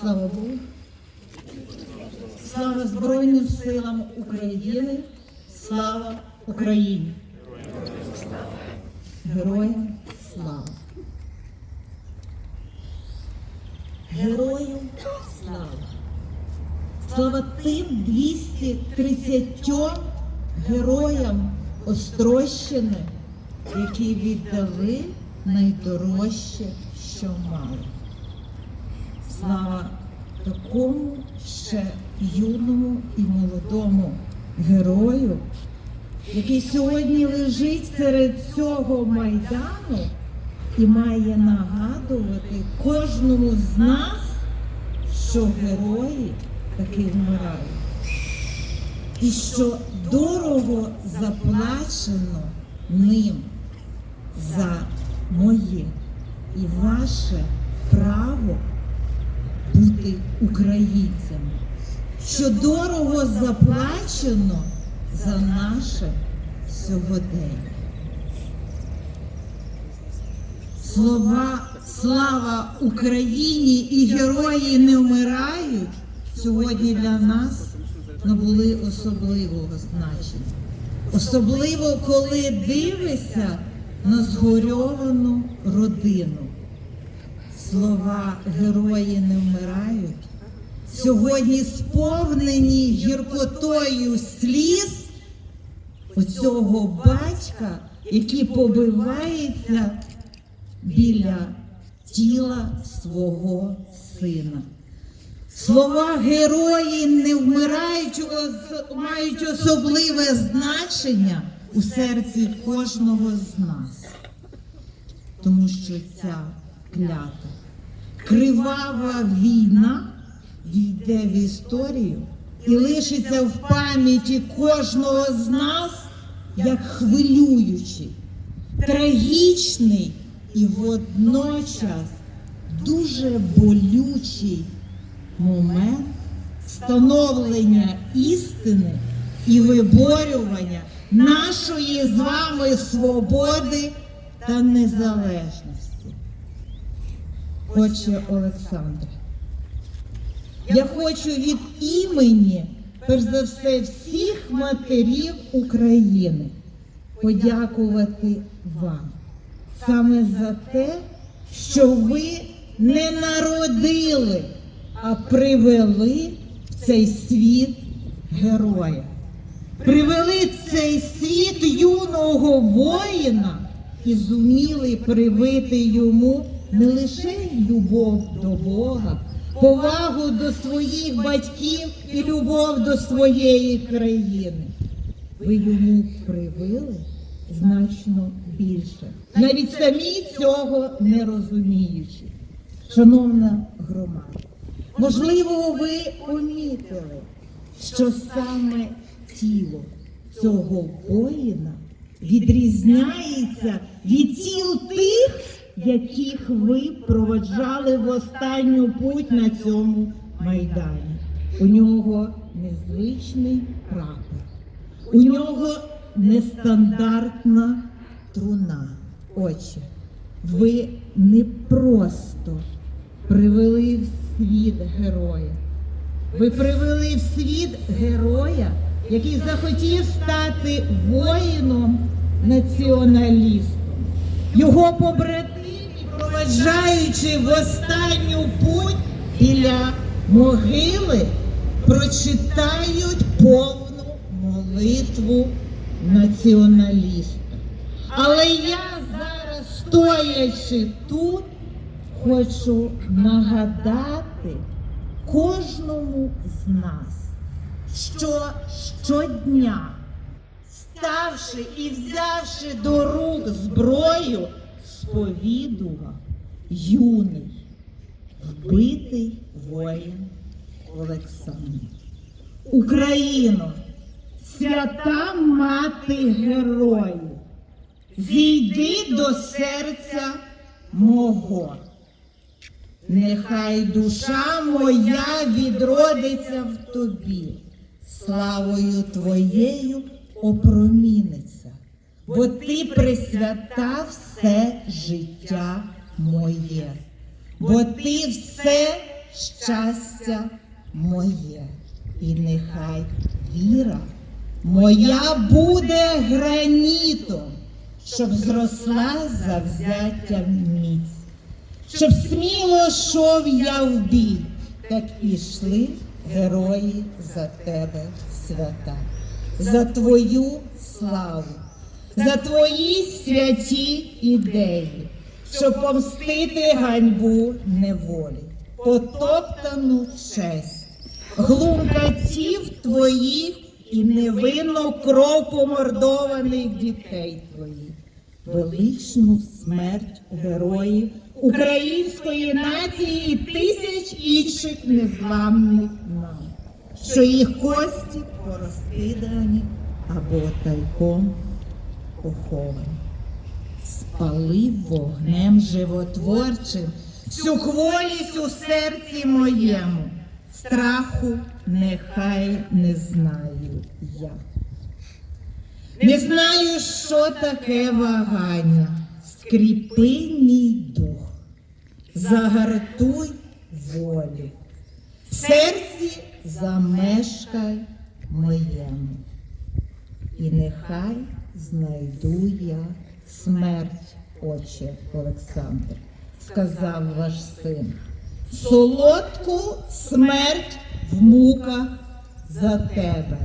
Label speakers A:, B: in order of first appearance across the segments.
A: Слава Богу. Слава Збройним силам України. Слава Україні. Героям слава. Героям слава. Слава тим 230 героям Острощини, які віддали найдорожче, що мали. Слава такому ще юному і молодому герою, який сьогодні лежить серед цього майдану і має нагадувати кожному з нас, що герої таки вмирають. І що дорого заплачено ним за моє і ваше право бути українцями, що дорого заплачено за наше сьогодення. Слова слава Україні і герої не вмирають сьогодні для нас набули особливого значення. Особливо, коли дивишся на згорьовану родину. Слова герої не вмирають. Сьогодні сповнені гіркотою сліз оцього батька, який побивається біля тіла свого сина. Слова герої не вмирають, мають особливе значення у серці кожного з нас. Тому що ця клята, кривава війна війде в історію і лишиться в пам'яті кожного з нас як хвилюючий, трагічний і водночас дуже болючий момент встановлення істини і виборювання нашої з вами свободи та незалежності. Отче Олександре, я хочу від імені, перш за все, всіх матерів України подякувати вам саме за те, що ви не народили, а привели в цей світ героя. Привели цей світ юного воїна і зуміли привити йому не лише любов до Бога, повагу до своїх батьків і любов до своєї країни. Ви йому привили значно більше, навіть самі цього не розуміючи. Шановна громада, можливо, ви помітили, що саме тіло цього воїна відрізняється від тіл тих, яких ви проводжали в останню путь на цьому майдані. У нього незвичний прапор, у нього нестандартна труна. Отче, ви не просто привели в світ героя. Ви привели в світ героя, який захотів стати воїном націоналістом. Його побратимі, проведжаючи в останню путь біля могили, прочитають повну молитву націоналіста. Але я зараз, стоячи тут, хочу нагадати кожному з нас, що щодня, ставши і взявши до рук зброю, сповідував юний, вбитий воїн Олександр. Україно, свята мати героїв, зійди до серця мого. Нехай душа моя відродиться в тобі, славою твоєю опроміниться, бо ти присвята все життя моє, бо ти все щастя моє, і нехай віра моя буде гранітом, щоб зросла завзяття міць, щоб сміло йшов я в бій, так ішли герої за тебе свята, за твою славу, за твої святі ідеї, щоб помстити ганьбу неволі, потоптану честь, глумкатів твоїх і невинно кров помордованих дітей твоїх, величну смерть героїв української нації і тисяч інших незламних нам, що їх кості порозкидані або тайком поховані. Спалив вогнем животворчим. Всю хворість у серці моєму, страху нехай не знаю я. Не знаю, що таке вагання. Скріпи мій дух, загартуй волю, в серці замешкай моєму, і нехай знайду я смерть, отче Олександр, сказав ваш син. Солодку смерть в муках за тебе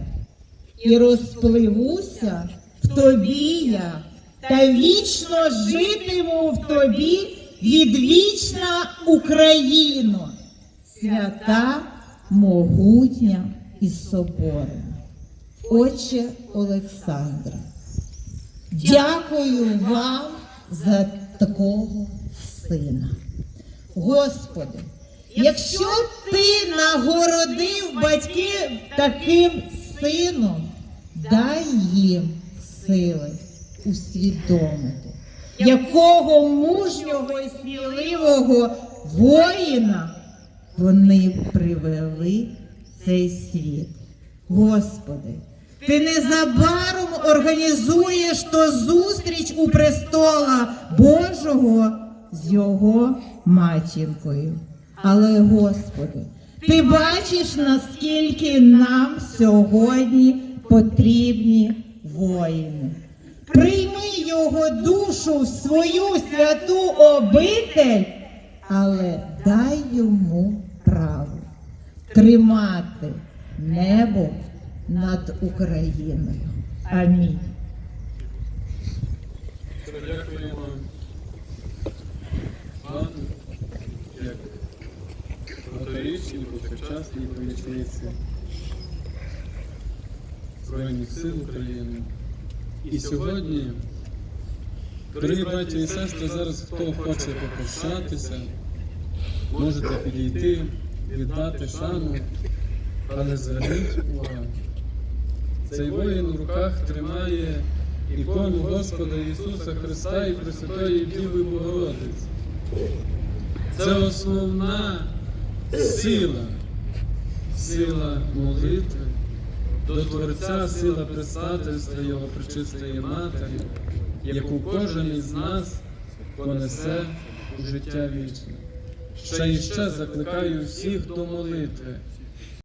A: і розпливуся в тобі я, та вічно житиму в тобі відвічна Україно, свята, могутня і соборна. Отче Олександра, дякую вам за такого сина. Господи, якщо ти нагородив батьків таким сином, дай їм сили усвідомити, якого мужнього і сміливого воїна вони привели в цей світ. Господи, ти незабаром організуєш то зустріч у престола Божого з його матінкою. Але, Господи, ти бачиш, наскільки нам сьогодні потрібні воїни. Прийми його душу в свою святу обитель, але дай йому право тримати небо над Україною. Амінь.
B: Дякуємо вам, як багаторічній, Збройних сил України. І сьогодні, дорогі браті і сестри, зараз хто хоче попрощатися, можете підійти, віддати шану, але зверніть увагу. Цей воїн у руках тримає ікону Господа Ісуса Христа і Пресвятої Діви Богородиці. Це основна сила, сила молитви, до Творця сила предстательства Його Пречистої Матері, яку кожен із нас понесе у життя вічне. Ще і ще закликаю всіх до молитви,